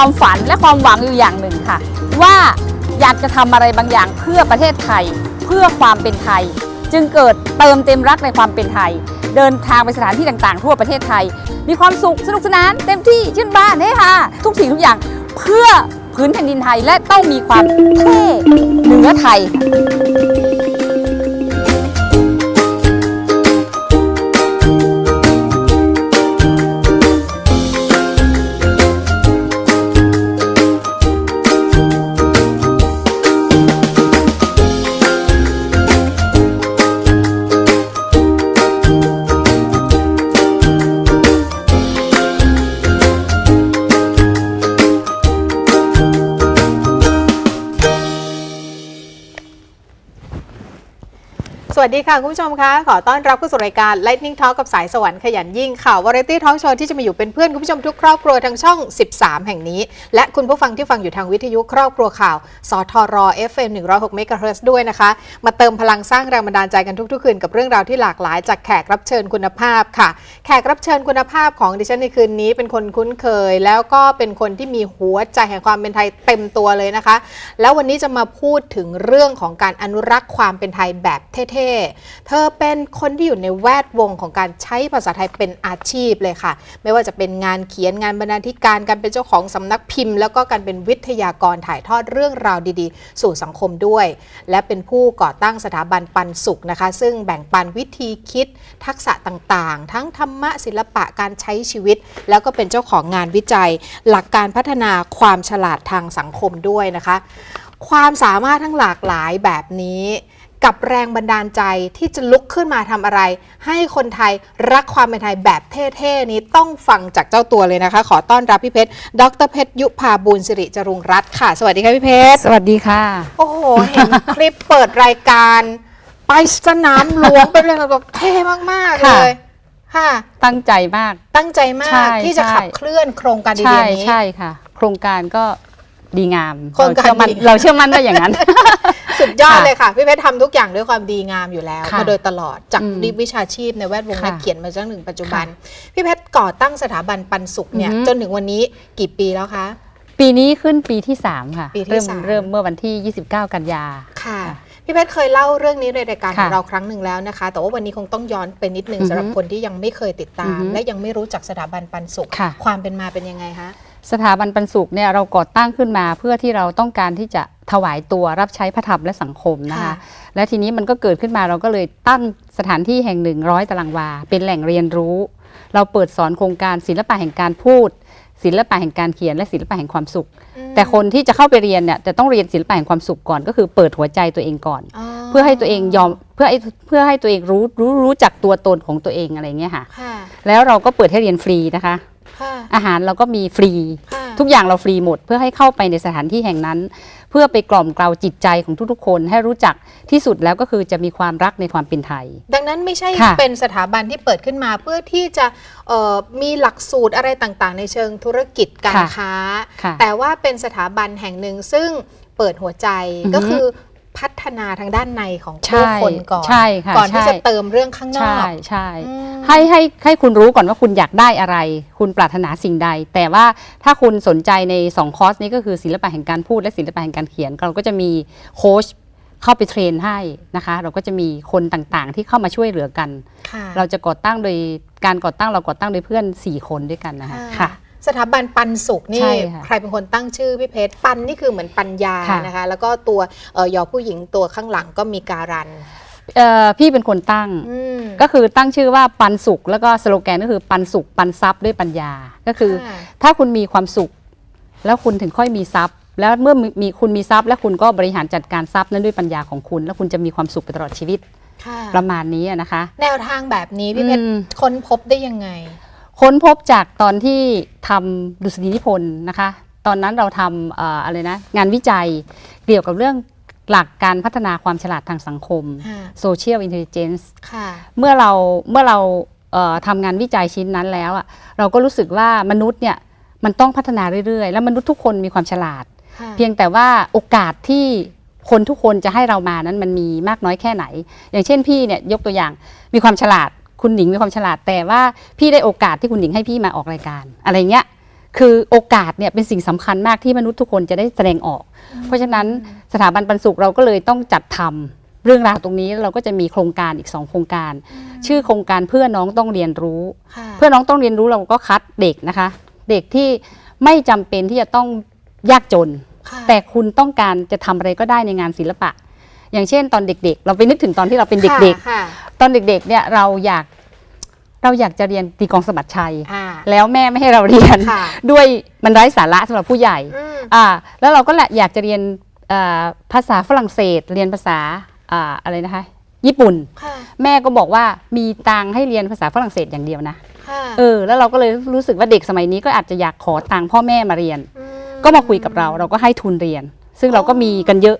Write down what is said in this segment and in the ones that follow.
ความฝันและความหวังอยู่อย่างหนึ่งค่ะ ว่าอยากจะทำอะไรบางอย่างเพื่อประเทศไทย เพื่อความเป็นไทย จึงเกิดเติมเต็มรักในความเป็นไทย เดินทางไปสถานที่ต่างๆ ทั่วประเทศไทย มีความสุขสนุกสนานเต็มที่ชื่นบ้านเฮฮาทุกสิ่งทุกอย่างเพื่อพื้นแผ่นดินไทยและต้องมีความเท่เหนือไทย วัสดีค่ะ คุณผู้ชมคะ ขอต้อนรับเข้าสู่รายการ Lightning Talk กับสายสวรรค์ขยันยิ่งข่าววาไรตี้ทอล์กโชว์ที่จะมาอยู่เป็นเพื่อนคุณผู้ชมทุกครอบครัวทางช่อง 13 แห่งนี้ และคุณผู้ฟังที่ฟังอยู่ทางวิทยุครอบครัวข่าว สทร FM 106 MHz ด้วยนะคะ มาเติมพลังสร้างแรงบันดาลใจกันทุกๆ คืนกับเรื่องราวที่หลากหลายจากแขกรับเชิญคุณภาพค่ะ แขกรับเชิญคุณภาพของดิฉันในคืนนี้เป็นคนคุ้นเคย แล้วก็เป็นคนที่มีหัวใจแห่งความเป็นไทยเต็มตัวเลยนะคะ แล้ววันนี้จะมาพูดถึงเรื่องของการอนุรักษ์ความเป็นไทยแบบเท่เธอเป็นคนที่อยู่ในแวดวงของการใช้ภาษาไทยเป็นอาชีพเลยค่ะ ไม่ว่าจะเป็นงานเขียนงานบรรณาธิการการเป็นเจ้าของสำนักพิมพ์ แล้วก็การเป็นวิทยากรถ่ายทอดเรื่องราวดีๆ สู่สังคมด้วย และเป็นผู้ก่อตั้งสถาบันปันสุขนะคะ ซึ่งแบ่งปันวิธีคิดทักษะต่างๆ ทั้งธรรมะศิลปะการใช้ชีวิต แล้วก็เป็นเจ้าของงานวิจัย หลักการพัฒนาความฉลาดทางสังคมด้วยนะคะ ความสามารถทั้งหลากหลายแบบนี้ กับแรงบันดาลใจที่จะลุกขึ้นมาทำอะไร ให้คนไทยรักความเป็นไทยแบบเท่ๆนี้ต้องฟังจากเจ้าตัวเลยนะคะ ขอต้อนรับพี่เพชรดรเพชรยุพาบุญสิริจรุงรัตน์ค่ะ สวัสดีค่ะพี่เพชรสวัสดีค่ะ โอ้โหเห็นคลิปเปิดรายการ ไปสนามหลวงเป็นเรื่องแบบเท่มากๆค่ะเลยค่ะ ตั้งใจมาก ตั้งใจมาใช่กที่จะใช่ ขับเคลื่อนโครงการดีใช่ๆนี้ ใช่ค่ะ โครงการก็ดีงามโครงการเชื่อมั่นดี เราเชื่อมั่นว่าอย่างนั้น สุดยอดค่ะเลยค่ะ พี่เพชรทำทุกอย่างด้วยความดีงามอยู่แล้ว ค่ะมาโดยตลอดจากอืมวิชาชีพในแวดวงค่ะนักเขียนมาจนถึงปัจจุบัน พี่เพชรก่อตั้งสถาบันปันสุขเนี่ยอือหือจนถึงวันนี้กี่ปีแล้วคะ ปีนี้ขึ้นปีที่ 3 ค่ะ ปีที่เริ่มสาม เริ่มเมื่อวันที่ 29 กันยา ค่ะค่ะพี่เพชรเคยเล่าเรื่องนี้ในรายการของค่ะเราครั้งหนึ่งแล้วนะคะ แต่ว่าวันนี้คงต้องย้อนไปนิดนึงอือฮึสำหรับคนที่ยังไม่เคยติดตาม อือฮึและยังไม่รู้จักสถาบันปันสุข ค่ะ ความเป็นมาเป็นยังไงคะ สถาบันปันสุขเนี่ยเราก่อตั้งขึ้นมาเพื่อที่เราต้องการที่จะถวายตัวรับใช้พระธรรมและสังคมนะคะค่ะและทีนี้มันก็เกิดขึ้นมาเราก็เลยตั้งสถานที่แห่งหนึ่งร้อยตารางวา เป็นแหล่งเรียนรู้ เราเปิดสอนโครงการศิลปะแห่งการพูด ศิลปะแห่งการเขียนและศิลปะแห่งความสุขมแต่คนที่จะเข้าไปเรียนเนี่ยจะต้องเรียนศิลปะแห่งความสุขก่อน ก็คือเปิดหัวใจตัวเองก่อน เพื่อให้ตัวเองยอมเพื่อให้เพื่อให้ตัวเองรู้รู้รู้จักตัวตนของตัวเองอะไรเงี้ยค่ะค่ะแล้วเราก็เปิดให้เรียนฟรีนะคะค่ะ อาหารเราก็มีฟรีค่ะทุกอย่างเราฟรีหมด เพื่อให้เข้าไปในสถานที่แห่งนั้น เพื่อไปกล่อมเกลาจิตใจของทุกๆ คนให้รู้จักที่สุดแล้วก็คือจะมีความรักในความเป็นไทย ดังนั้นไม่ใช่ค่ะเป็นสถาบันที่เปิดขึ้นมา เพื่อที่จะเอ่อมีหลักสูตรอะไรต่างๆ ในเชิงธุรกิจการค่ะค้าค่ะแต่ว่าเป็นสถาบันแห่งหนึ่งซึ่งเปิดหัวใจอือฮึก็คือ พัฒนาทางด้านในของใช่ผู้คนก่อนใช่ค่ะก่อนที่ใช่จะเติมเรื่องข้างนอใช่กใช่อืมให้ให้ให้คุณรู้ก่อนว่าคุณอยากได้อะไร คุณปรารถนาสิ่งใด แต่ว่าถ้าคุณสนใจใน 2 คอร์สนี้ก็คือศิลปะแห่งการพูดและศิลปะแห่งการเขียน เราก็จะมีโค้ชเข้าไปเทรนให้นะคะ เราก็จะมีคนต่างๆ ที่เข้ามาช่วยเหลือกันค่ะเราจะก่อตั้งโดยการก่อตั้งเราก่อตั้งโดยเพื่อน 4 คนด้วยกันนะคะค่ะ สถาบันปันสุขนี่ใช่ค่ะใครเป็นคนตั้งชื่อพี่เพชรปันนี่คือเหมือนปัญญาค่ะ นะคะ แล้วก็ตัวเอ่อยอผู้หญิงตัวข้างหลังก็มีการันเอ่อพี่เป็นคนตั้ง อืมก็คือตั้งชื่อว่าปันสุข แล้วก็สโลแกนก็คือปันสุข ปันทรัพย์ด้วยปัญญา ก็คือค่ะถ้าคุณมีความสุข แล้วคุณถึงค่อยมีทรัพย์ แล้วเมื่อมีมีคุณมีทรัพย์ แล้วคุณก็บริหารจัดการทรัพย์นั้นด้วยปัญญาของคุณ แล้วคุณจะมีความสุขไปตลอดชีวิตค่ะประมาณนี้อะนะคะ แนวทางแบบนี้พี่เพชรอืม ค้นพบได้ยังไง ค้นพบจากตอนที่ทำดุษฎีนิพนธ์นะคะ ตอนนั้นเราทำเอ่ออะไรนะงานวิจัยเกี่ยวกับเรื่องหลักการพัฒนาความฉลาดทางสังคมค่ะ social intelligence ค่ะเมื่อเราเมื่อเราเอ่อทำงานวิจัยชิ้นนั้นแล้วอะเราก็รู้สึกว่ามนุษย์เนี่ยมันต้องพัฒนาเรื่อยๆ แล้วมนุษย์ทุกคนมีความฉลาดค่ะเพียงแต่ว่าโอกาสที่คนทุกคนจะให้เรามานั้นมันมีมากน้อยแค่ไหน อย่างเช่นพี่เนี่ยยกตัวอย่างมีความฉลาด คุณหนิงมีความฉลาดแต่ว่าพี่ได้โอกาสที่คุณหนิงให้พี่มาออกรายการ อะไรเงี้ยคือโอกาสเนี่ยเป็นสิ่งสำคัญมากที่มนุษย์ทุกคนจะได้แสดงออก เพราะฉะนั้นสถาบันปันสุขเราก็เลยต้องจัดทำเรื่องราวตรงนี้แล้วเราก็จะมีโครงการอีก2โครงการ ชื่อโครงการเพื่อน้องต้องเรียนรู้ค่ะเพื่อน้องต้องเรียนรู้เราก็คัดเด็กนะคะ เด็กที่ไม่จำเป็นที่จะต้องยากจนค่ะแต่คุณต้องการจะทำอะไรก็ได้ในงานศิลปะ อย่างเช่นตอนเด็กๆ เราไปนึกถึงตอนที่เราเป็นเด็กค่ะค่ะๆ ตอนเด็กๆเนี่ยเราอยากเราอยากจะเรียนตีกลองสะบัดชัยอ่า แล้วแม่ไม่ให้เราเรียน ค่ะด้วยมันไร้สาระสำหรับผู้ใหญ่ อืม อ่าแล้วเราก็แหละอยากจะเรียนอ่าภาษาฝรั่งเศส เรียนภาษาอ่าอะไรนะคะ ญี่ปุ่น ค่ะ แม่ก็บอกว่ามีตังค์ให้เรียนภาษาฝรั่งเศสอย่างเดียวนะค่ะเออแล้วเราก็เลยรู้สึกว่าเด็กสมัยนี้ก็อาจจะอยากขอตังค์พ่อแม่มาเรียน ม ก็มาคุยกับเราเราก็ให้ทุนเรียน ซึ่งเราก็มีกันเยอะ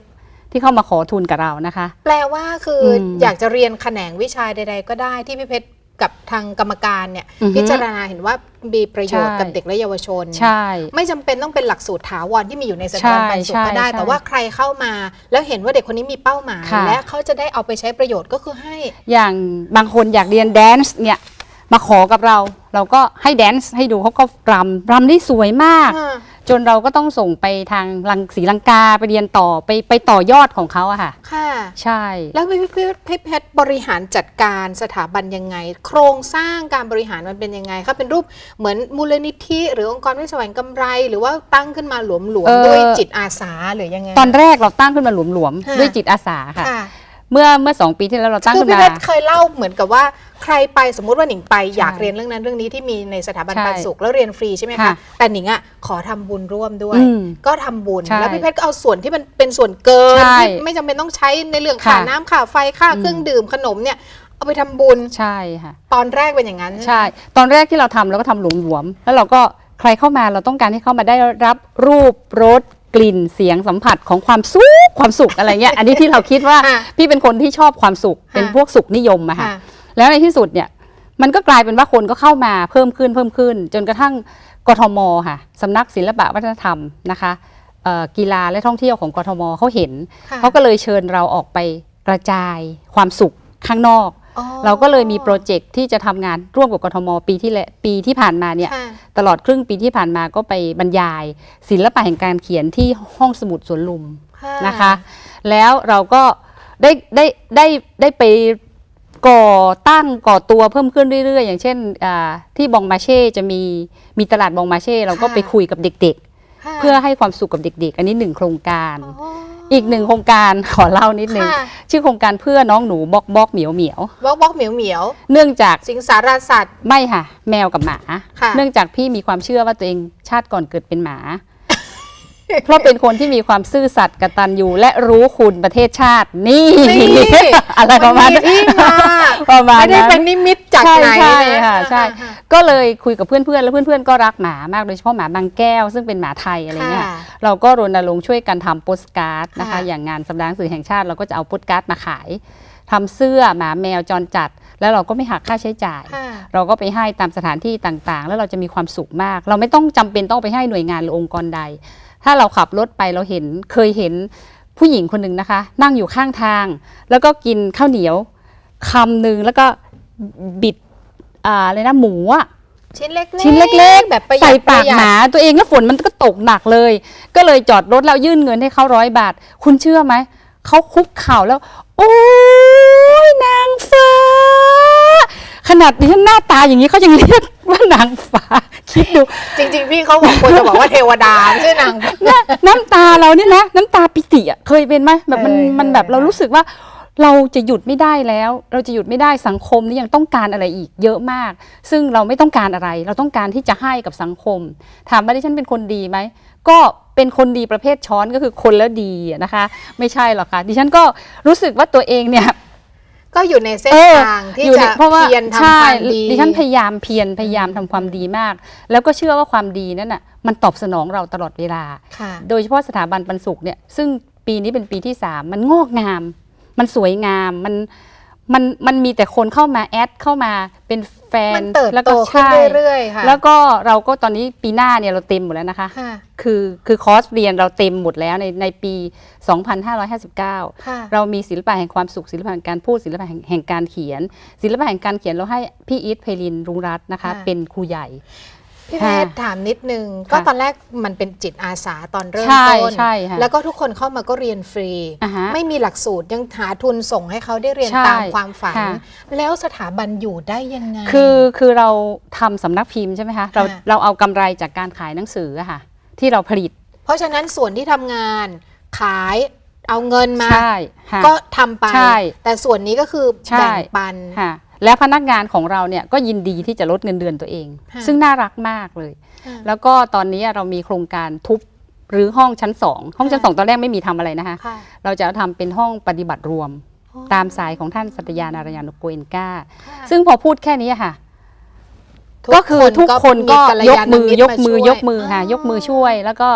ที่เข้ามาขอทุนกับเรานะคะ แปลว่าคืออมอยากจะเรียนแขนงวิชาใด ๆ ก็ได้ที่พี่เพชรกับทางกรรมการเนี่ยอือฮึพิจารณาเห็นว่ามีประโยชน์ใช่ กับเด็กและเยาวชน ใช่ ไม่จำเป็นต้องเป็นหลักสูตรถาวรที่มีอยู่ในสถาบันปันสุขใช่ก็ได้ใช่แต่ว่าใครเข้ามา แล้วเห็นว่าเด็กคนนี้มีเป้าหมาย ค่ะ และเขาจะได้เอาไปใช้ประโยชน์ก็คือให้ อย่างบางคนอยากเรียนแดนซ์เนี่ยมาขอกับเรา เราก็ให้แดนซ์ให้ดูเขาก็รำรำได้สวยมาก จนเราก็ต้องส่งไปทางลังศรีลังกาไปเรียนต่อไปไปต่อยอดของเขาอะค่ะ ค่ะ ใช่ แล้วพี่พี่พี่เพชรบริหารจัดการสถาบันยังไง โครงสร้างการบริหารมันเป็นยังไงคะเป็นรูปเหมือนมูลนิธิ หรือองค์กรไม่แสวงกำไร หรือว่าตั้งขึ้นมาหลวมเออๆด้วยจิตอาสาหรือยังไง ตอนแรกเราตั้งขึ้นมาหลวมค่ะ ๆด้วยจิตอาสาค่ะ ค่ะเมื่อเมื่อสองปีที่แล้วเราตั้งคือขึ้นพี่มา เพชรเคยเล่าเหมือนกับว่า ใครไปสมมุติว่าหนิงไปอยากใช่เรียนเรื่องนั้นเรื่องนี้ที่มีในสถาบันใช่ปันสุขแล้วเรียนฟรีใช่ไหมคะค่ะแต่หนิงอะขอทำบุญร่วมด้วยอืมก็ทำบุญใช่แล้วพี่เพชรก็เอาส่วนที่มันเป็นส่วนเกินใช่ที่ไม่จำเป็นต้องใช้ในเรื่องค่าค่ะน้ำค่าไฟค่าอืมเครื่องดื่มขนมเนี่ยเอาไปทำบุญใช่ค่ะ ตอนแรกเป็นอย่างนั้น ใช่ ตอนแรกที่เราทำเราก็ทำหลวมๆแล้วเราก็ใครเข้ามาเราต้องการให้เข้ามาได้รับรูปรสกลิ่นเสียงสัมผัสของความสุขความสุขอะไรเงี้ย อันนี้ที่เราคิดว่าค่ะพี่เป็นคนที่ชอบความสุขเป็นค่ะพวกสุขนิยมอะค่ะค่ะ แล้วในที่สุดเนี่ยมันก็กลายเป็นว่าคนก็เข้ามาเพิ่มขึ้นเพิ่มขึ้น จนกระทั่งกทมค่ะสำนักศิลปะวัฒนธรรมนะคะเอ่อกีฬาและท่องเที่ยวของกทมเขาเห็นค่ะเขาก็เลยเชิญเราออกไปกระจายความสุขข้างนอกอ๋อเราก็เลยมีโปรเจกต์ที่จะทำงานร่วมกับกทมปีที่และปีที่ผ่านมาเนี่ยค่ะตลอดครึ่งปีที่ผ่านมาก็ไปบรรยาย ศิลปะแห่งการเขียนที่ห้องสมุดสวนลุมค่ะนะคะ แล้วเราก็ได้ได้ได้ได้ไป ก่อตั้งก่อตัวเพิ่มขึ้นเรื่อยๆ อย่างเช่นอ่าที่บองมาเช่จะมีมีตลาดบองมาเช่ เราก็ไปคุยกับเด็กค่ะๆเพื่อให้ความสุขกับเด็ก ๆ อันนี้หนึ่งโครงการอ๋ออีกหนึ่งโครงการขอเล่านิดนึงค่ะชื่อโครงการเพื่อน้องหนูบอกบอกเหมียวเหมียววอกวอกเหมียวเหมียว เนื่องจากสิงสารสัตว์ไม่ค่ะ แมวกับหมาค่ะเนื่องจากพี่มีความเชื่อว่าตัวเองชาติก่อนเกิดเป็นหมา เพราะเป็นคนที่มีความซื่อสัตย์กตัญญูและรู้คุณประเทศชาตินี่ นี่ อะไรประมาณนที่มาประมาณไม่ได้นั้นเป็นนิมิตจากใช่ไหนใช่นค่ะใช่ ก็เลยคุยกับเพื่อนๆ แล้วเพื่อนๆ ก็รักหมามากโดยเฉพาะหมาบางแก้ว ซึ่งเป็นหมาไทยอะไรเงี้ยค่ะเราก็รณรงค์ช่วยกันทำโปสการ์ดนะคะ ค่ะ อย่างงานสัปดาห์หนังสือแห่งชาติเราก็จะเอาโปสการ์ดมาขายทำเสื้อหมาแมวจรจัด แล้วเราก็ไม่หักค่าใช้จ่าย ค่ะ เราก็ไปให้ตามสถานที่ต่างๆ แล้วเราจะมีความสุขมาก เราไม่ต้องจำเป็นต้องไปให้หน่วยงานหรือองค์กรใด ถ้าเราขับรถไปเราเห็นเคยเห็นผู้หญิงคนหนึ่งนะคะ นั่งอยู่ข้างทาง แล้วก็กินข้าวเหนียวคำหนึ่งแล้วก็บิดอ่าอะไรนะหมูอะชิ้นเล็กๆชิ้นเล็กๆแบบประหยัดใส่ปากประยัดหมาตัวเองแล้วฝนมันก็ตกหนักเลย ก็เลยจอดรถแล้วยื่นเงินให้เขาร้อยบาท คุณเชื่อไหมเขาคุกเข่าแล้ว โอ้ยนางฟ้า ขนาดดิฉันหน้าตาอย่างนี้เขายังเรียกว่านางฟ้าคิดดูจริง ๆ พี่เขาบอกควรจะบอกว่าเทวดาไม่ใช่นางเนี่ยน้ำตาเราเนี่ยนะน้ำตาปิติอะเคยเป็นไหมแบบมันเคย มันแบบเคยเรารู้สึกว่า เราจะหยุดไม่ได้แล้ว เราจะหยุดไม่ได้สังคมนี่ยังต้องการอะไรอีกเยอะมาก ซึ่งเราไม่ต้องการอะไร เราต้องการที่จะให้กับสังคม ถามว่าดิฉันเป็นคนดีไหมก็เป็นคนดีประเภทช้อนก็คือคนแล้วดีอะนะคะ ไม่ใช่หรอกค่ะดิฉันก็รู้สึกว่าตัวเองเนี่ย ก็อยู่ในเส้นเออทางที่อยู่จะในเพราะว่าเพียรทำใช่ความดีดิฉันพยายามเพียรพยายามทำความดีมาก แล้วก็เชื่อว่าความดีนั้นน่ะมันตอบสนองเราตลอดเวลาค่ะโดยเฉพาะสถาบันปันสุขเนี่ยซึ่งปีนี้เป็นปีที่3มันงอกงาม มันสวยงามมัน มันมันมีแต่คนเข้ามาแอดเข้ามาเป็นแฟนมันเติบแล้วโตก็ขึ้นใช่เรื่อยๆค่ะ แล้วก็เราก็ตอนนี้ปีหน้าเนี่ยเราเต็มหมดแล้วนะคะ ค่ะ คือคือคอร์สเรียนเราเต็มหมดแล้วในในปี 2559 ค่ะ เรามีศิลปะแห่งความสุขศิลปะแห่งการพูดศิลปะแห่งแห่งการเขียน ศิลปะแห่งการเขียนเราให้พี่อีทไพลินรุงรัตน์นะคะ ค่ะ เป็นครูใหญ่ พี่เพชรถามนิดนึง ก็ค่ะตอนแรกมันเป็นจิตอาสาตอนเริ่มใช่ต้นใช่ค่ะแล้วก็ทุกคนเข้ามาก็เรียนฟรีอ่าฮะไม่มีหลักสูตรยังหาทุนส่งให้เขาได้เรียนใช่ตามความฝันค่ะแล้วสถาบันอยู่ได้ยังไง คือคือเราทำสำนักพิมพ์ใช่ไหมคะเราค่ะเราเอากำไรจากการขายหนังสืออะค่ะที่เราผลิต เพราะฉะนั้นส่วนที่ทำงานขายเอาเงินมาใช่ค่ะก็ทำไปใช่แต่ส่วนนี้ก็คือใช่แบ่งปันค่ะ และพนักงานของเราเนี่ยก็ยินดีที่จะลดเงินเดือนตัวเองค่ะซึ่งน่ารักมากเลยค่ะแล้วก็ตอนนี้เรามีโครงการทุบหรือห้องชั้นสองห้องชั้นค่ะสองตอนแรกไม่มีทำอะไรนะคะค่ะเราจะทำเป็นห้องปฏิบัติรวมอ๋อตามสายของท่านสัตยานารายานุโกเอนกาค่ะซึ่งพอพูดแค่นี้อะค่ะทุกก็คือทุกคนก็มียกมือลยยกณมิตรมือช่วยกมือค่ะยกมือช่วย แล้วก็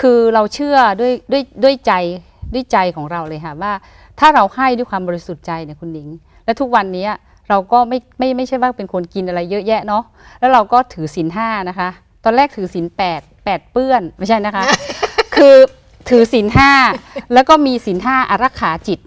คือเราเชื่อด้วยด้วยด้วยใจด้วยใจของเราเลยค่ะว่า ถ้าเราให้ด้วยความบริสุทธิ์ใจเนี่ยคุณหนิง และทุกวันนี้ เราก็ไม่ไม่ไม่ใช่ว่าเป็นคนกินอะไรเยอะแยะเนาะแล้วเราก็ถือศีลห้านะคะ ตอนแรกถือศีลแปดแปดเปื้อนไม่ใช่นะคะ คือถือศีลห้าแล้วก็มีศีลห้าอารักขาจิต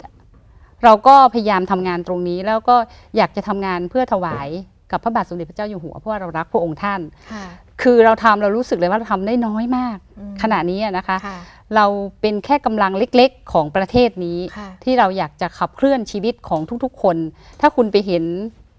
เราก็พยายามทำงานตรงนี้แล้วก็อยากจะทำงานเพื่อถวาย กับพระบาทสมเด็จพระเจ้าอยู่หัวเพราะว่าเรารักพระองค์ท่านค่ะคือเราทำเรารู้สึกเลยว่าเราทำได้น้อยมากอืมขณะนี้อะนะคะค่ะเราเป็นแค่กำลังเล็กๆของประเทศนี้ค่ะที่เราอยากจะขับเคลื่อนชีวิตของทุกๆคน ถ้าคุณไปเห็น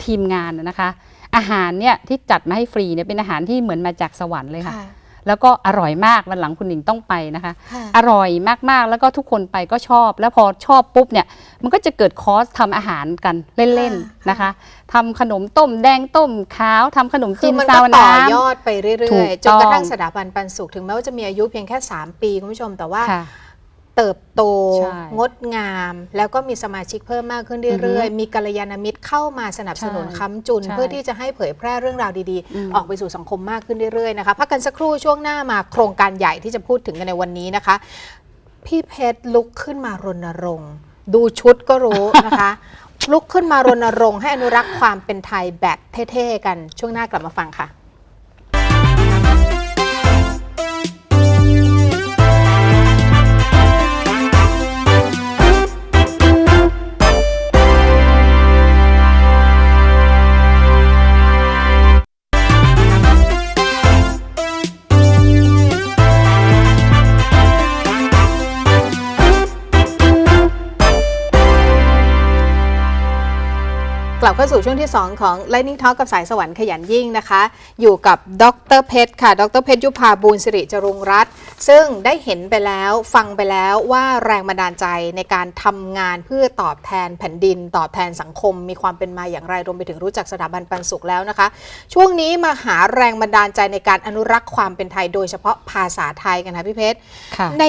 ทีมงานน่ะนะคะ อาหารเนี่ยที่จัดมาให้ฟรีเนี่ยเป็นอาหารที่เหมือนมาจากสวรรค์เลยค่ะค่ะ แล้วก็อร่อยมากวันหลังคุณหนิงต้องไปนะคะ ค่ะ อร่อยมากๆแล้วก็ทุกคนไปก็ชอบ แล้วพอชอบปุ๊บเนี่ยมันก็จะเกิดคอร์สทำอาหารกันเล่นค่ะ ๆนะคะทำขนมต้มแดงต้มขาวทำขนมคืจีอนมันซาก็วต่อน้ำ ยอดไปเรื่ถูอยกๆ จนกระทั่งต้อง สถาบันปันสุขถึงแม้ว่าจะมีอายุเพียงแค่ 3 ปีคุณผู้ชมแต่ว่า ค่ะ เติบโตใช่งดงาม แล้วก็มีสมาชิกเพิ่มมากขึ้นเรื่อยๆ มีกัลยาณมิตรเข้ามาสนับสนุนใช่ค้ำจุนใช่เพื่อที่จะให้เผยแพร่เรื่องราวดีอืมๆออกไปสู่สังคมมากขึ้นเรื่อยๆนะคะพักกันสักครู่ช่วงหน้ามาโครงการใหญ่ที่จะพูดถึงกันในวันนี้นะคะ พี่เพชรลุกขึ้นมารณรงค์ดูชุดก็รู้นะคะลุกขึ้นมารณรงค์ให้อนุรักษ์ความเป็นไทยแบบเท่ๆกันช่วงหน้ากลับมาฟังค่ะ เข้าสู่ช่วงที่ 2 ของ Lightning Talk กับสายสวรรค์ขยันยิ่งนะคะ อยู่กับดรเพชรค่ะ ดรเพชรยุพาบูลสิริจรุงรัตน์ซึ่งได้เห็นไปแล้วฟังไปแล้วว่าแรงบันดาลใจในการทำงานเพื่อตอบแทนแผ่นดิน ตอบแทนสังคม มีความเป็นมาอย่างไรรวมไปถึงรู้จักสถาบันปันสุขแล้วนะคะ ช่วงนี้มาหาแรงบันดาลใจในการอนุรักษ์ความเป็นไทย โดยเฉพาะภาษาไทยกันค่ะพี่เพชรค่ะ ใน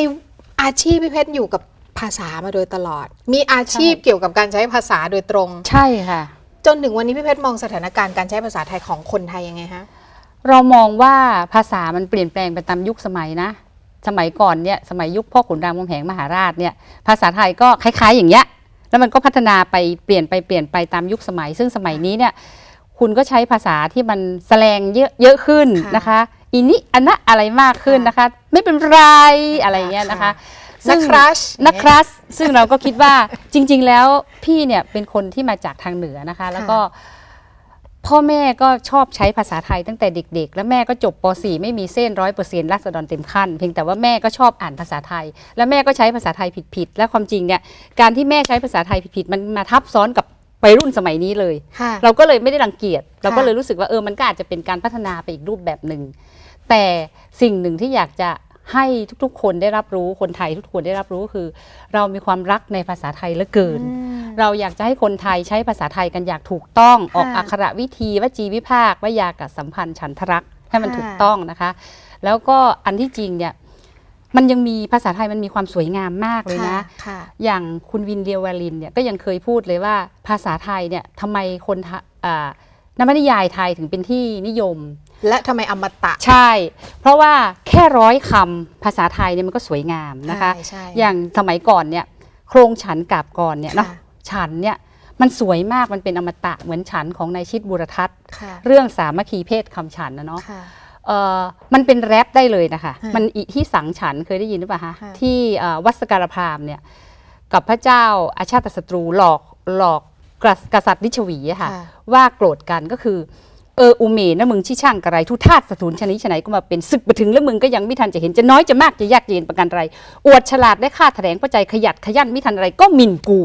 อาชีพพี่เพชรอยู่กับภาษามาโดยตลอด มีอาชีพใช่เกี่ยวกับการใช้ภาษาโดยตรง ใช่ค่ะ จนถึงวันนี้พี่เพชรมองสถานการณ์การใช้ภาษาไทยของคนไทยยังไงฮะ เรามองว่าภาษามันเปลี่ยนแปลงไปตามยุคสมัยนะ สมัยก่อนเนี่ยสมัยยุคพ่อขุนรามคำแหงมหาราชเนี่ยภาษาไทยก็คล้ายๆ อย่างเงี้ยแล้วมันก็พัฒนาไปเปลี่ยนไปเปลี่ยนไปตามยุคสมัย ซึ่งสมัยนี้เนี่ยคุณก็ใช้ภาษาที่มันแสลงเยอะเยอะขึ้นค่ะนะคะอีนี้อันนะอะไรมากขึ้นค่ะนะคะ ไม่เป็นไรอะไรเงี้ยนะคะ นักครัชนักครัสซึ่งเราก็คิดว่าจริง ๆ แล้วพี่เนี่ยเป็นคนที่มาจากทางเหนือนะคะ แล้วก็พ่อแม่ก็ชอบใช้ภาษาไทยตั้งแต่เด็ก ๆ แล้วแม่ก็จบป .4 ไม่มีเส้นร้อยเปอร์เซ็นต์รัศดรเต็มขั้น เพียงแต่ว่าแม่ก็ชอบอ่านภาษาไทย แล้วแม่ก็ใช้ภาษาไทยผิดๆ และความจริงเนี่ยการที่แม่ใช้ภาษาไทยผิดๆ มันมาทับซ้อนกับวัยรุ่นสมัยนี้เลยค่ะเราก็เลยไม่ได้รังเกียจ เราก็ค่ะเลยรู้สึกว่าเออ มันก็อาจจะเป็นการพัฒนาไปอีกรูปแบบหนึ่ง แต่สิ่งหนึ่งที่อยากจะ ให้ทุกๆ คนได้รับรู้คนไทยทุกคนได้รับรู้ก็คือ เรามีความรักในภาษาไทยเหลือเกิน เราอยากจะให้คนไทยใช้ภาษาไทยกันอย่างถูกต้องออกอักขระวิธีวจีวิภาควยากสัมพันธ์ฉันทรักษ์ให้มันค่ะถูกต้องนะคะ แล้วก็อันที่จริงเนี่ยมันยังมีภาษาไทยมันมีความสวยงามมากเลยนะค่ะอย่างคุณวินเดียววาลินเนี่ยก็ยังเคยพูดเลยว่าภาษาไทยเนี่ยทำไมคนไทอ่านวนิยายไทยถึงเป็นที่นิยม และทำไมอมตะ ใช่ เพราะว่าแค่ร้อยคำภาษาไทยเนี่ยมันก็สวยงามนะคะ ใช่ใช่ อย่างสมัยก่อนเนี่ยโครงฉันกาบก่อนเนี่ยเนาะค่ะ ฉันเนี่ยมันสวยมากมันเป็นอมตะเหมือนฉันของนายชิดบุรทัศน์ ค่ะเรื่องสามัคคีเพศคำฉันนะเนาะ ค่ะ เอ่อมันเป็นแรปได้เลยนะคะ ค่ะมันอิที่สังฉันเคยได้ยินหรือเปล่าคะค่ะ ที่เอ่อวัดสการพรามเนี่ยกับพระเจ้าอาชาติศัตรูหลอกหลอกกษัตริย์กษัตริย์ลิชวีอะค่ะค่ะว่าโกรธกันก็คือ เอออุเมนะมึงชี่ช่างกระไรทุกทาสสถุนชนิดชไหนก็มาเป็นศึกมาถึงแล้วมึงก็ยังไม่ทันจะเห็นจะน้อยจะมากจะยากจะเย็นประกันไร อวดฉลาดได้ค่าแถลงประใจขยัดขยันไม่ทันอะไรก็หมิ่นกู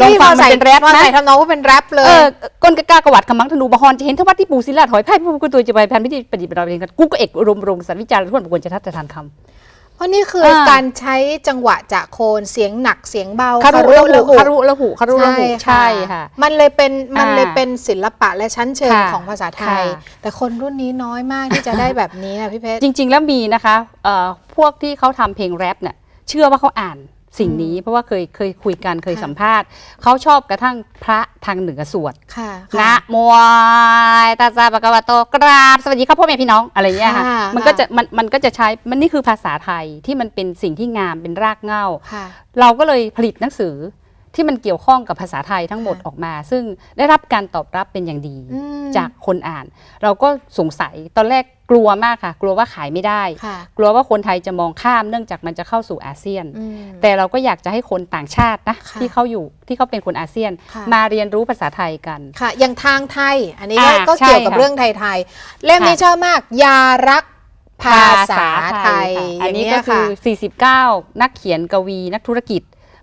ลองนี่ฟังพอมันใส่เป็นแรปพอนะใส่ทำนองว่าเป็นแรปเลเอยอก้นกะกากระวัดขมังธนูบะฮอนจะเห็นทวัดที่ปูศิลาถอยไพ่ผู้กุตัวจะไปแพนพิธีปฏิบัติเราเองกันกูก็เอกอุรมรงค์สันวิจารณ์ทุกคนควรจะทัดจะทานคำ เพราะนี่คืออา การใช้จังหวะจากโคนเสียงหนักเสียงเบาคารุละหูคาคารุละหูคารุละหูใช่ค่ะ มันเลยเป็นมันอ่าเลยเป็นศิลปะและชั้นเชิงค่ะของภาษาไทย ค่ะ แต่คนรุ่นนี้น้อยมากที่จะได้แบบนี้นะพี่เพชร จริง ๆ แล้วมีนะคะเอ่อพวกที่เขาทำเพลงแรปเนี่ยเชื่อว่าเขาอ่าน สิ่งนี้เพราะว่าเคยเคยคุยกันเคยค่ะสัมภาษณ์เขาชอบกระทั่งพระทางเหนือสวดค่ะนะโมยตาซาปะกะวะโตกราบสวัสดีครับพ่อแม่พี่น้องอะไรอย่างเงี้ยค่ะค่ะมันก็จะมันมันก็จะใช้มันนี่คือภาษาไทยที่มันเป็นสิ่งที่งามเป็นรากเหง้าค่ะเราก็เลยผลิตหนังสือที่มันเกี่ยวข้องกับภาษาไทยทั้งหมดค่ะออกมา ซึ่งได้รับการตอบรับเป็นอย่างดีอืมจากคนอ่าน เราก็สงสัยตอนแรก กลัวมากค่ะ กลัวว่าขายไม่ได้ค่ะกลัวว่าคนไทยจะมองข้ามเนื่องจากมันจะเข้าสู่อาเซียนอืมแต่เราก็อยากจะให้คนต่างชาตินะค่ะที่เขาอยู่ที่เขาเป็นคนอาเซียนค่ะมาเรียนรู้ภาษาไทยกันค่ะอย่างทางไทย อันนี้ก็อ่าก็เกี่ยวกับใช่ค่ะเรื่องไทยๆเล่มนี้ค่ะชอบมากยารักภาษาไทยค่ะออันย่างนี้เงี้ก็ยคืค่ะอ49 นักเขียนกวีนักธุรกิจ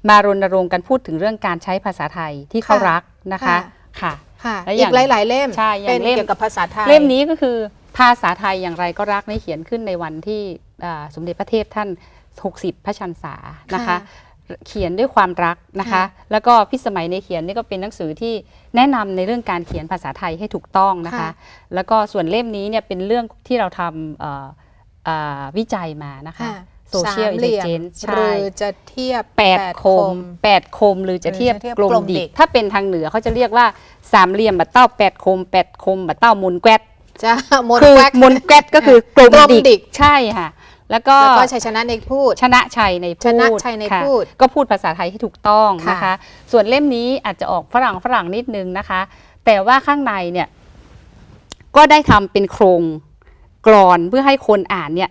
มารณรงค์กันพูดถึงเรื่องการใช้ภาษาไทยที่เขาค่ะรักนะคะค่ะค่ะค่ะและออีย่างกหลาย ๆ เล่มใช่อย่างเป็นเล่มเกี่ยวกับภาษาไทย เล่มนี้ก็คือ ภาษาไทยอย่างไรก็รักในเขียนขึ้นในวันที่อ่าสมเด็จพระเทพท่าน 60 พระชันษานะคะค่ะเขียนด้วยความรักนะคะค่ะแล้วก็พิสมัยในเขียนนี่ก็เป็นหนังสือที่แนะนำในเรื่องการเขียนภาษาไทยให้ถูกต้องนะคะค่ะแล้วก็ส่วนเล่มนี้เนี่ยเป็นเรื่องที่เราทำเอ่อเอ่อวิจัยมานะคะค่ะ Social สามเหลี่ยม Intelligence หใช่รือจะเทียบแปดคมแปดคมหรือจะเทียบหรือจะเทียบกลมกลมดิดิกกถ้าเป็นทางเหนือเขาจะเรียกว่าสามเหลี่ยมบัดเต้าแปดคมแปดคมบัดเต้ามุนแกวด จะมนคือแวกมุนแกวดก็คือกลมกลมดิดิกกใช่ค่ะ แล้วก็แล้วก็ชัยชนะในพูด ชนะชัยในพูดชนะชัยในค่ะพูดก็พูดภาษาไทยให้ถูกต้องค่ะนะคะ ส่วนเล่มนี้อาจจะออกฝรั่งฝรั่งนิดนึงนะคะ แต่ว่าข้างในเนี่ย ก็ได้ทำเป็นโครงกรอนเพื่อให้คนอ่านเนี่ย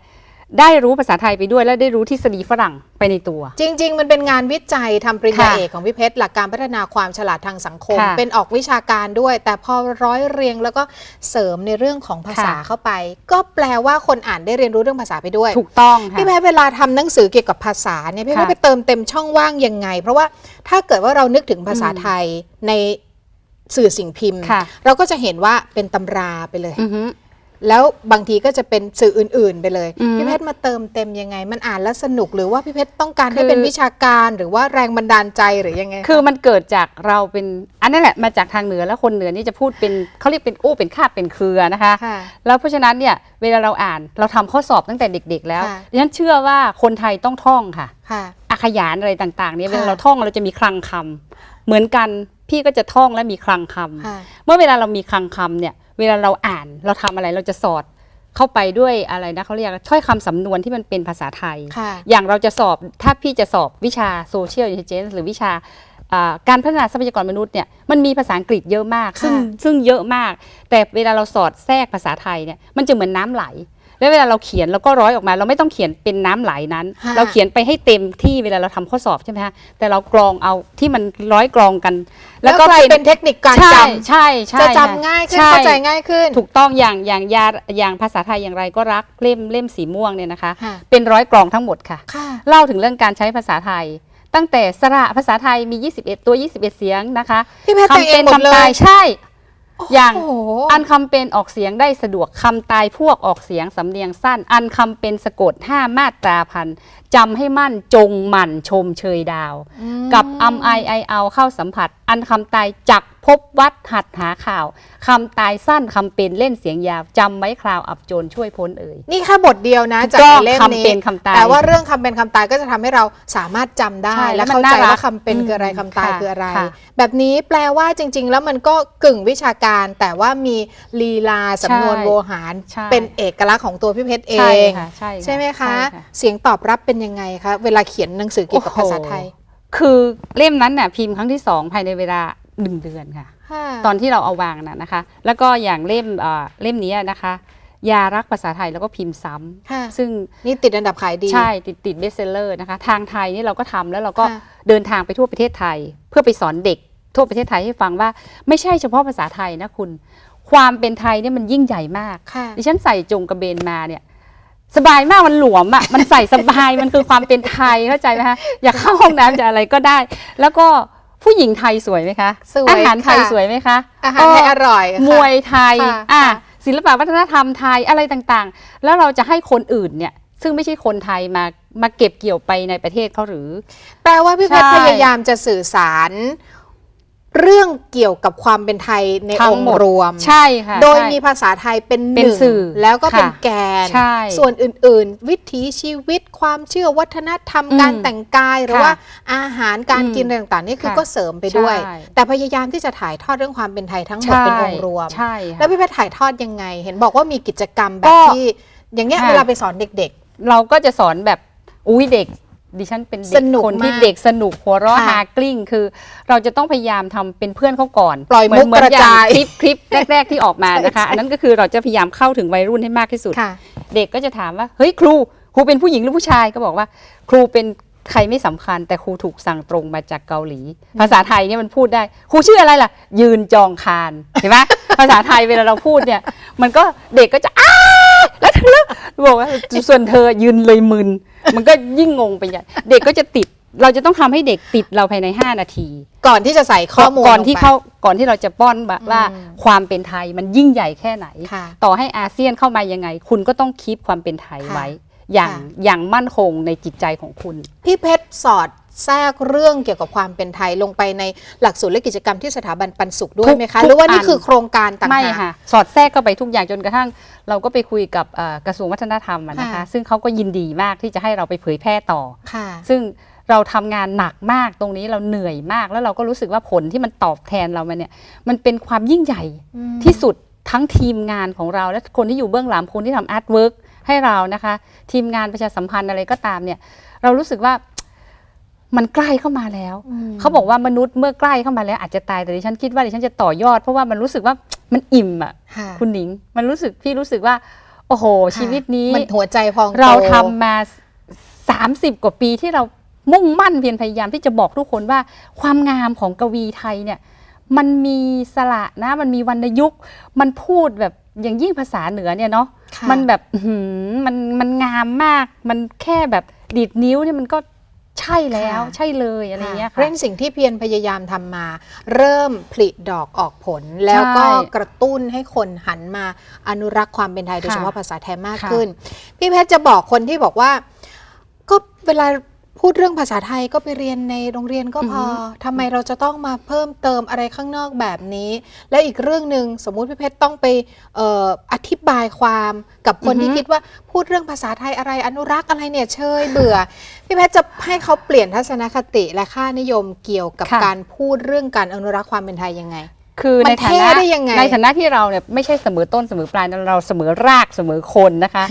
ได้รู้ภาษาไทยไปด้วย และได้รู้ทฤษฎีฝรั่งไปในตัว จริง ๆ มันเป็นงานวิจัยทำปริญญาค่ะเอกของพี่เพชรหลักการพัฒนาความฉลาดทางสังคม ค่ะเป็นออกวิชาการด้วย แต่พอร้อยเรียงแล้วก็เสริมในเรื่องของภาษาค่ะ เข้าไป ก็แปลว่าคนอ่านได้เรียนรู้เรื่องภาษาไปด้วย ถูกต้องค่ะ พี่แพทย์เวลาทำหนังสือเกี่ยวกับภาษาเนี่ยพี่แพทย์ค่ะไปเติมเต็มช่องว่างยังไง เพราะว่าถ้าเกิดว่าเรานึกถึงภาษาอืมไทยในสื่อสิ่งพิมพ์ ค่ะ เราก็จะเห็นว่าเป็นตำราไปเลย อือฮึ แล้วบางทีก็จะเป็นสื่ออื่น ๆ ไปเลย อืม พี่เพชรมาเติมเต็มยังไง มันอ่านแล้วสนุกหรือว่าพี่เพชรต้องการให้คือเป็นวิชาการหรือว่าแรงบันดาลใจหรือยังไงะ คือมันเกิดจากเราเป็นอันนั้นแหละมาจากทางเหนือแล้วคนเหนือนี่จะพูดเป็นเขาเรียกเป็นโอ้เป็นคาบเป็นเครือนะคะ ค่ะแล้วเพราะฉะนั้นเนี่ยเวลาเราอ่านเราทำข้อสอบตั้งแต่เด็ก ๆ แล้วค่ะ ดิฉันเชื่อว่าคนไทยต้องท่องค่ะ ค่ะอาขยานอะไรต่างๆเนี่ยค่ะ เวลาเราท่องเราจะมีคลังคำเหมือนกันพี่ก็จะท่องและมีคลังคำค่ะ เมื่อเวลาเรามีคลังคำเนี่ย เวลาเราอ่านเราทำอะไรเราจะสอดเข้าไปด้วยอะไรนะเขาเรียกถ้อยคำสำนวนที่มันเป็นภาษาไทยค่ะอย่างเราจะสอบถ้าพี่จะสอบวิชา Social Intelligence หรือวิชาอ่าการพัฒนาทรัพยากรมนุษย์เนี่ยมันมีภาษาอังกฤษเยอะมาก ซึ่งค่ะซึ่งเยอะมาก แต่เวลาเราสอดแทรกภาษาไทยเนี่ยมันจะเหมือนน้ำไหล แล้วเวลาเราเขียนเราก็ร้อยออกมา เราไม่ต้องเขียนเป็นน้ำไหลนั้นค่ะเราเขียนไปให้เต็มที่เวลาเราทำข้อสอบใช่ไหมคะแต่เรากรองเอาที่มันร้อยกรองกัน แล้วก็เป็นเทคนิคการใช่จใช่ใช่ำจะค่จำง่ายขึ้นช่เข้าใจง่ายขึ้น ถูกต้องอย่างอย่างยาอย่างภาษาไทยอย่างไรก็รักเล่มเล่มสีม่วงเนี่ยนะคะค่ะเป็นร้อยกรองทั้งหมดค่ะค่ะ เล่าถึงเรื่องการใช้ภาษาไทยตั้งแต่สระภาษาไทยมี 21 ตัว 21 เสียงนะคะพี่เพชรแต่งเองหมดเลคำตายยใช่ อย่างอันคำเป็นออกเสียงได้สะดวกคำตายพวกออกเสียงสำเนียงสั้น อันคำเป็นสะกดห้ามาตราพัน จำให้มั่นจงหมั่นชมเชยดาวอืมกับอำไอไอเอาเข้าสัมผัส อันคำตายจักพบวัดหัดหาข่าวคำตายสั้นคำเป็นเล่นเสียงยาวจำไว้คราวอับโจรช่วยพ้นเอ่ยนี่แค่บทเดียวนะถูกจากต้องในเล่มคำนี้เป็นคำตายแต่ว่าเรื่องคำเป็นคำตายก็จะทำให้เราสามารถจำได้ใช่และแล้วมันเข้าใจน่ารักว่าคำเป็นคืออะไรอืมคำตายค่ะคืออะไรค่ะแบบนี้แปลว่าจริง ๆ แล้วมันก็กึ่งวิชาการ แต่ว่ามีลีลาสำนวนใช่โวหารใช่เป็นเอกลักษณ์ของตัวพี่เพชรเอใช่งค่ะใช่ค่ะใช่ไหมคะใช่ค่ะเสียงตอบรับเป็นยังไงคะเวลาเขียนหนังสือเกี่ยวกับภาษาไทยโอ้โหคือเล่มนั้นน่ะพิมพ์ครั้งที่สองภายในเวลาหนึ่งเดือนค่ะค่ะตอนที่เราเอาวางน่ะนะคะ แล้วก็อย่างเล่มเอ่อเล่มนี้นะคะ ยารักภาษาไทยแล้วก็พิมพ์ซ้ำค่ะซึ่งนี่ติดอันดับขายดี ใช่ติดติดเบสเซลเลอร์นะคะ ทางไทยนี่เราก็ทำแล้วเราก็ค่ะเดินทางไปทั่วประเทศไทย เพื่อไปสอนเด็กทั่วประเทศไทยให้ฟังว่าไม่ใช่เฉพาะภาษาไทยนะคุณ ความเป็นไทยเนี่ยมันยิ่งใหญ่มากค่ะดิฉันใส่จงกระเบนมาเนี่ย สบายมากมันหลวมอะมันใส่สบายมันคือความเป็นไทยเข้าใจไหมคะอยากเข้าห้องน้ำจะอะไรก็ได้ แล้วก็ผู้หญิงไทยสวยไหมคะสวยอาหารไทยค่ะสวยไหมคะอาหารไทยอร่อยค่ะมวยไทยค่ะอะค่ะศิลปะวัฒนธรรมไทยอะไรต่างๆ แล้วเราจะให้คนอื่นเนี่ยซึ่งไม่ใช่คนไทยมามาเก็บเกี่ยวไปในประเทศเขาหรือ แปลว่าพี่เพชรใช่พยายามจะสื่อสาร เรื่องเกี่ยวกับความเป็นไทยในทั้องงหมดค์รวม ใช่ค่ะ โดยใช่มีภาษาไทยเป็นหเป็นนึ่งสื่อแล้วก็เป็นค่ะแกนใช่ส่วนอื่นๆ วิถีชีวิตความเชื่อวัฒนธรรมอืมการแต่งกาย หรือค่ะว่าอาหารการอืมกินอะไรต่างๆนี่คือค่ะก็เสริมไปด้วยใช่แต่พยายามที่จะถ่ายทอดเรื่องความเป็นไทยทั้งหมดเป็นองค์รวมใช่ค่ะแล้วพี่เพชรถ่ายทอดยังไง เห็นบอกว่ามีกิจกรรมแบก็บที่ อย่างเงี้ยค่ะเวลาไปสอนเด็กเราก็จะสอนแบบอุ้ยเด็ก ดิฉันเป็นสเด็กนุกคนที่มากเด็กสนุกหัวเราะค่ะฮากลิ้งคือ เราจะต้องพยายามทำเป็นเพื่อนเขาก่อนปล่อยเหมืนมุกเหมืนกระจายองคลิปคลิปแรก ๆที่ออกมานะคะ อันนั้นก็คือเราจะพยายามเข้าถึงวัยรุ่นให้มากที่สุดๆค่ะ เด็กก็จะถามว่าเฮ้ยครูครูเป็นผู้หญิงหรือผู้ชายก็บอกว่า ครูเป็นใครไม่สำคัญ แต่ครูถูกสั่งตรงมาจากเกาหลี ภาษาไทยเนี่ยมันพูดได้ ครูชื่ออะไรล่ะ ยืนจองคานเห็นไหม ภาษาไทยเวลาเราพูดเนี่ย มันก็เด็กก็จะอ้าแล้วเธอบอกว่าส่วนเธอยืนเลยมึน มันก็ยิ่งงงไปใหญ่เด็กก็จะติด เราจะต้องทำให้เด็กติดเราภายใน 5 นาที ก่อนที่จะใส่ข้อมูลก่อนที่ลงไป เขาก่อนที่เราจะป้อนว่าว่าอืมความเป็นไทยมันยิ่งใหญ่แค่ไหน ค่ะต่อให้อาเซียนเข้ามายังไง คุณก็ต้องคีปความเป็นไทยค่ะไว้ อย่างค่ะ อย่างมั่นคงในจิตใจของคุณ พี่เพชรสอด แทรกเรื่องเกี่ยวกับความเป็นไทยลงไปในหลักสูตรและกิจกรรมที่สถาบันปันสุขด้วยทุกไหมคะทุกหรือว่านี่อันคือโครงการต่างไม่หากค่ะ สอดแทรกเข้าไปทุกอย่างจนกระทั่ง เราก็ไปคุยกับเอ่อกระทรวงวัฒนธรรมอะนะคะค่ะซึ่งเขาก็ยินดีมากที่จะให้เราไปเผยแพร่ต่อค่ะซึ่งเราทำงานหนักมากตรงนี้เราเหนื่อยมาก แล้วเราก็รู้สึกว่าผลที่มันตอบแทนเรามาเนี่ย มันเป็นความยิ่งใหญ่อืมที่สุดทั้งทีมงานของเราและคนที่อยู่เบื้องหลังคนที่ทำอาร์ตเวิร์กให้เรานะคะ ทีมงานประชาสัมพันธ์อะไรก็ตามเนี่ย เรารู้สึกว่า มันใกล้เข้ามาแล้วอืมเขาบอกว่ามนุษย์เมื่อใกล้เข้ามาแล้วอาจจะตายแต่ดิฉันคิดว่าดิฉันจะต่อยอด เพราะว่ามันรู้สึกว่ามันอิ่มอะค่ะคุณหนิง มันรู้สึกพี่รู้สึกว่า โอ้โห ชีวิตนี้มันหัวใจพองโตเราทำมา 30 กว่าปีที่เรามุ่งมั่นเพียรพยายามที่จะบอกทุกคนว่า ความงามของกวีไทยเนี่ย มันมีสระนะ มันมีวรรณยุกต์มันพูดแบบอย่างยิ่งภาษาเหนือเนี่ยเนาะค่ะมันแบบอื้อหือมันมันงามมาก มันแค่แบบดีดนิ้วเนี่ยมันก็ ใช่แล้วค่ะใช่เลยอะไรเงี้ยเพค่ะราะฉะนั้นสิ่งที่เพียรพยายามทำมา เริ่มผลิดอกออกผล แล้วก็ใช่กระตุ้นให้คนหันมาอนุรักษ์ความเป็นไทยโดยค่ะเฉพาะภาษาไทยมากค่ะขึ้น พี่เพชรจะบอกคนที่บอกว่า ก็เวลา พูดเรื่องภาษาไทยก็ไปเรียนในโรงเรียนก็พอทำไมเราจะต้องมาเพิ่มเติมอะไรข้างนอกแบบนี้ และอีกเรื่องหนึ่งสมมุติพี่เพชรต้องไปเอ่ออธิบายความกับคนอือฮึที่คิดว่าพูดเรื่องภาษาไทยอะไรอนุรักษ์อะไรเนี่ยเชยเบื่อ พี่เพชรจะให้เขาเปลี่ยนทัศนคติและค่านิยมเกี่ยวกับค่ะ การพูดเรื่องการอนุรักษ์ความเป็นไทยยังไง คือมันในฐานะเท่ได้ยังไงในฐานะที่เราเนี่ยไม่ใช่เสมอต้นเสมอปลายนะเราเสมอรากเสมอคนนะคะ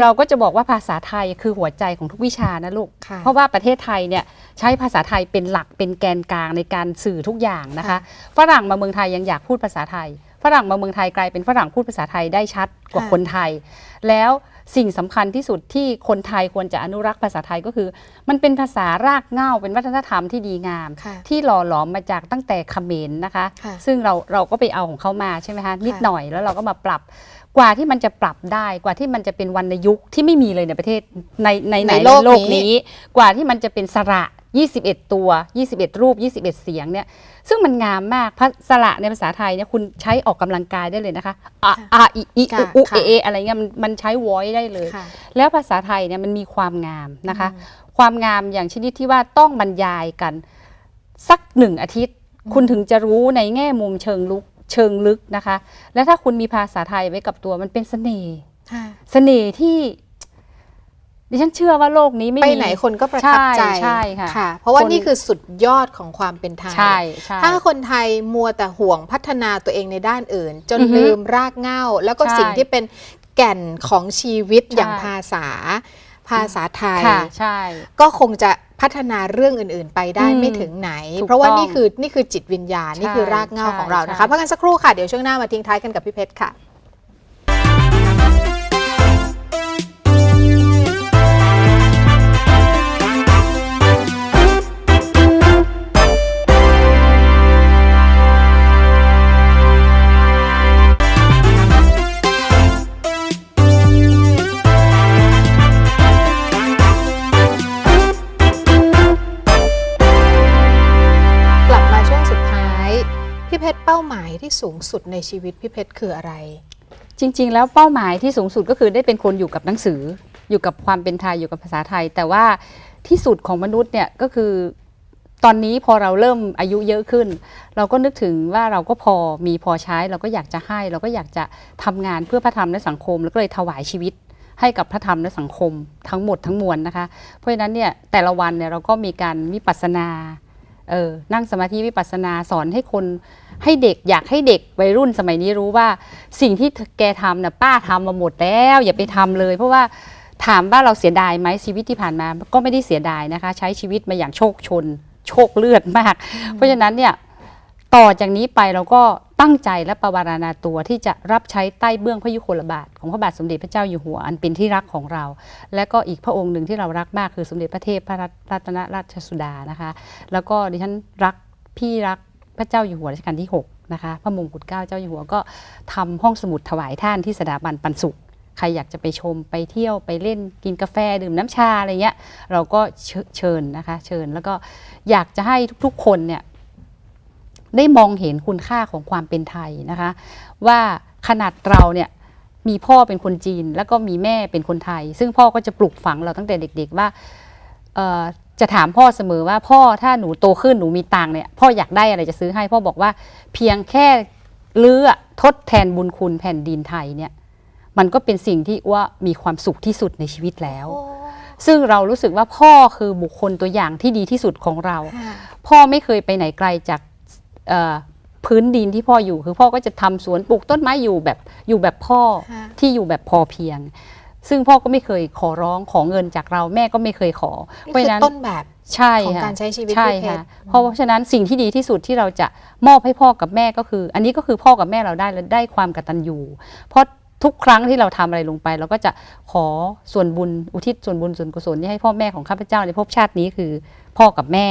เราก็จะบอกว่าภาษาไทยคือหัวใจของทุกวิชานะลูกค่ะเพราะว่าประเทศไทยเนี่ยใช้ภาษาไทยเป็นหลักเป็นแกนกลางในการสื่อทุกอย่างนะคะค่ะฝรั่งมาเมืองไทยยังอยากพูดภาษาไทยฝรั่งมาเมืองไทยกลายเป็นฝรั่งพูดภาษาไทยได้ชัดกว่าค่ะคนไทย แล้ว สิ่งสำคัญที่สุดที่คนไทยควรจะอนุรักษ์ภาษาไทยก็คือ มันเป็นภาษารากเหง้าเป็นวัฒนธรรมที่ดีงามค่ะที่หล่อหลอมมาจากตั้งแต่เขมรนะคะค่ะซึ่งเราเราก็ไปเอาของเขามาใช่ไหมคะนิดค่ะหน่อยแล้วเราก็มาปรับกว่าที่มันจะปรับได้กว่าที่มันจะเป็นวรรณยุกต์ที่ไม่มีเลยในประเทศในในในในโลโลกกนี้นี้ กว่าที่มันจะเป็นสระ 21 ตัว 21 รูป 21 เสียงเนี่ยซึ่งมันงามมากภาสระในภาษาไทยเนี่ยคุณใช้ออกกำลังกายได้เลยนะคะอะอะอิอิอุอุเอเออะไรเงี้ยมันมันใช้ voice ได้เลยค่ะแล้วภาษาไทยเนี่ยมันมีความงามนะคะอืมความงามอย่างชนิดที่ว่าต้องบรรยายกันสักหนึ่งอาทิตย์ คุณถึงจะรู้ในแง่มุมเชิงลุกเชิงลึกนะคะ และถ้าคุณมีภาษาไทยไว้กับตัวมันเป็นเสน่ห์ค่ะเสน่ห์ที่ ดิฉันเชื่อว่าโลกนี้ไม่ไปมี ไหนคนก็ประทับใจใช่ใช่ค่ะเพราะว่าคน นี่คือสุดยอดของความเป็นไทย ใช่ใช่ ถ้าคนไทยมัวแต่ห่วงพัฒนาตัวเองในด้านอื่น จนอือฮึลืมรากเหง้า แล้วก็ใช่สิ่งที่เป็นแก่นของชีวิตใช่ อย่างภาษา ภาษาไทย ค่ะใช่ ก็คงจะพัฒนาเรื่องอื่น ๆ ไปได้อืมไม่ถึงไหน ถูกเพราะว่าต้องนี่คือนี่คือจิตวิญญาณนี่คือรากเหง้าใช่ของเรานะคะใช่ พักกันสักครู่ค่ะ เดี๋ยวช่วงหน้ามาทิ้งท้ายกันกับพี่เพชรค่ะ ที่สูงสุดในชีวิตพี่เพชรคืออะไร จริง ๆ แล้วเป้าหมายที่สูงสุดก็คือได้เป็นคนอยู่กับหนังสือ อยู่กับความเป็นไทยอยู่กับภาษาไทย แต่ว่าที่สุดของมนุษย์เนี่ยก็คือ ตอนนี้พอเราเริ่มอายุเยอะขึ้น เราก็นึกถึงว่าเราก็พอมีพอใช้ เราก็อยากจะให้ เราก็อยากจะทำงานเพื่อพระธรรมและสังคม แล้วก็เลยถวายชีวิตให้กับพระธรรมและสังคมทั้งหมดทั้งมวลนะคะ เพราะฉะนั้นเนี่ยแต่ละวันเนี่ยเราก็มีการวิปัสสนา เออนั่งสมาธิวิปัสสนาสอนให้คนให้เด็กอยากให้เด็กวัยรุ่นสมัยนี้รู้ว่า สิ่งที่แกทำน่ะป้าทำมาหมดแล้ว อย่าไปทำเลย เพราะว่าถามว่าเราเสียดายไหมชีวิตที่ผ่านมาก็ไม่ได้เสียดายนะคะ ใช้ชีวิตมาอย่างโชคชน โชคเลือดมาก เพราะฉะนั้นเนี่ยต่อจากนี้ไปเราก็ ตั้งใจและประวารณาตัวที่จะรับใช้ใต้เบื้องพระยุคลบาทของพระบาทสมเด็จพระเจ้าอยู่หัวอันเป็นที่รักของเรา และก็อีกพระองค์หนึ่งที่เรารักมากคือสมเด็จพระเทพพระรัตนราชสุดานะคะ แล้วก็ดิฉันรักพี่รักพระเจ้าอยู่หัวรัชกาลที่ 6 นะคะ พระมงกุฎเกล้าเจ้าอยู่หัวก็ทำห้องสมุดถวายท่านที่สถาบันปันสุข ใครอยากจะไปชมไปเที่ยวไปเล่นกินกาแฟดื่มน้ำชาอะไรเงี้ยเราก็เชิญนะคะ เชิญแล้วก็อยากจะให้ทุกๆคนเนี่ย ได้มองเห็นคุณค่าของความเป็นไทยนะคะ ว่าขนาดเราเนี่ยมีพ่อเป็นคนจีน แล้วก็มีแม่เป็นคนไทย ซึ่งพ่อก็จะปลูกฝังเราตั้งแต่เด็ก ๆ ว่าเอ่อจะถามพ่อเสมอว่าพ่อถ้าหนูโตขึ้นหนูมีตังค์เนี่ยพ่ออยากได้อะไรจะซื้อให้พ่อบอกว่าเพียงแค่เลือทดแทนบุญคุณแผ่นดินไทยเนี่ยมันก็เป็นสิ่งที่ว่ามีความสุขที่สุดในชีวิตแล้ว ซึ่งเรารู้สึกว่าพ่อคือบุคคลตัวอย่างที่ดีที่สุดของเรา พ่อไม่เคยไปไหนไกลจากเอ่อ พื้นดินที่พ่ออยู่คือพ่อก็จะทำสวนปลูกต้นไม้อยู่แบบอยู่แบบพ่อค่ะที่อยู่แบบพอเพียง ซึ่งพ่อก็ไม่เคยขอร้องขอเงินจากเราแม่ก็ไม่เคยขอนี่เพราะคือฉะนั้นต้นแบบใช่ของค่ะการใช้ชีวิตใช่พี่เพชค่ะรเพราะฉะนั้นสิ่งที่ดีที่สุดที่เราจะมอบให้พ่อกับแม่ก็คือ อันนี้ก็คือพ่อกับแม่เราได้และได้ความกตัญญูเพราะทุกครั้งที่เราทำอะไรลงไป เราก็จะขอส่วนบุญอุทิศส่วนบุญส่วนกุศลนี้ให้พ่อแม่ของข้าพเจ้าในภพชาตินี้คือ พ่อกับแม่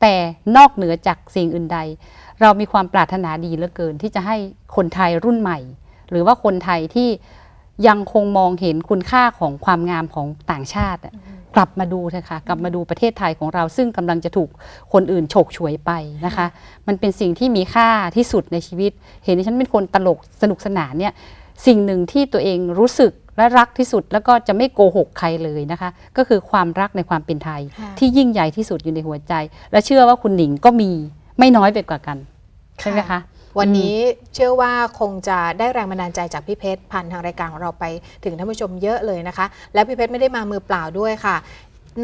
แต่นอกเหนือจากสิ่งอื่นใด เรามีความปรารถนาดีเหลือเกิน ที่จะให้คนไทยรุ่นใหม่ หรือว่าคนไทยที่ยังคงมองเห็นคุณค่าของความงามของต่างชาติอะกลับมาดูเถอะค่ะกลับมาดูประเทศไทยของเราซึ่งกำลังจะถูกคนอื่นฉกฉวยไปนะคะ มันเป็นสิ่งที่มีค่าที่สุดในชีวิต เห็นดิฉันเป็นคนตลกสนุกสนานเนี่ยสิ่งหนึ่งที่ตัวเองรู้สึกและรักที่สุดแล้วก็จะไม่โกหกใครเลยนะคะ ก็คือความรักในความเป็นไทยค่ะที่ยิ่งใหญ่ที่สุดอยู่ในหัวใจ และเชื่อว่าคุณหนิงก็มีไม่น้อยไปกว่ากัน ใช่ไหมคะวันนี้เชื่อว่าคงจะได้แรงบันดาลใจจากพี่เพชรผ่านทางรายการของเราไปถึงท่านผู้ชมเยอะเลยนะคะ และพี่เพชรไม่ได้มามือเปล่าด้วยค่ะ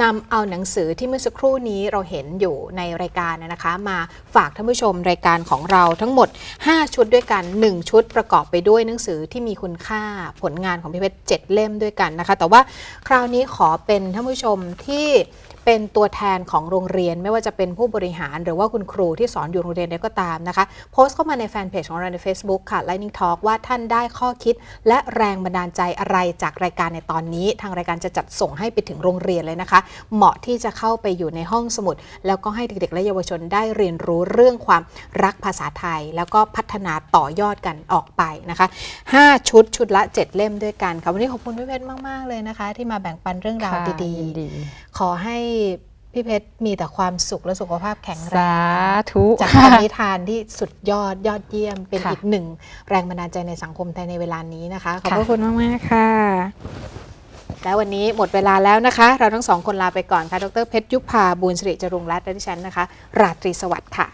นำเอาหนังสือที่เมื่อสักครู่นี้เราเห็นอยู่ในรายการนะคะ มาฝากท่านผู้ชมรายการของเราทั้งหมด 5 ชุดด้วยกัน 1 ชุดประกอบไปด้วยหนังสือที่มีคุณค่าผลงานของพี่เพชร7เล่มด้วยกันนะคะ แต่ว่าคราวนี้ขอเป็นท่านผู้ชมที่ เป็นตัวแทนของโรงเรียนไม่ว่าจะเป็นผู้บริหารหรือว่าคุณครูที่สอนอยู่โรงเรียนใดก็ตามนะคะ โพสต์เข้ามาในแฟนเพจของเราใน Facebook ค่ะ Lightning Talk ว่าท่านได้ข้อคิด และแรงบันดาลใจอะไรจากรายการในตอนนี้ ทางรายการจะจัดส่งให้ไปถึงโรงเรียนเลยนะคะ เหมาะที่จะเข้าไปอยู่ในห้องสมุด แล้วก็ให้เด็กๆและเยาวชนได้เรียนรู้เรื่องความรักภาษาไทย แล้วก็พัฒนาต่อยอดกันออกไปนะคะ 5 ชุดชุดละ 7 เล่มด้วยกันค่ะวันนี้ขอบคุณพี่เพชรมากๆเลยนะคะ ที่มาแบ่งปันเรื่องราวค่ะดียินดีๆ ขอให้พี่เพชรมีแต่ความสุขและสุขภาพแข็งแรสางธุจากค่ะคำนิทานที่สุดยอดยอดเยี่ยม เป็นค่ะอีกหนึ่งแรงบันดาลใจในสังคมไทยในเวลานี้นะคะ ขอบพค่ะระคุณมากๆค่ะ แล้ววันนี้หมดเวลาแล้วนะคะ เราทั้งสองคนลาไปก่อนค่ะ ดรเพชรยุพาบูญสิริจรุงรัตน์และดิฉันนะคะ ราตรีสวัสดิ์ค่ะ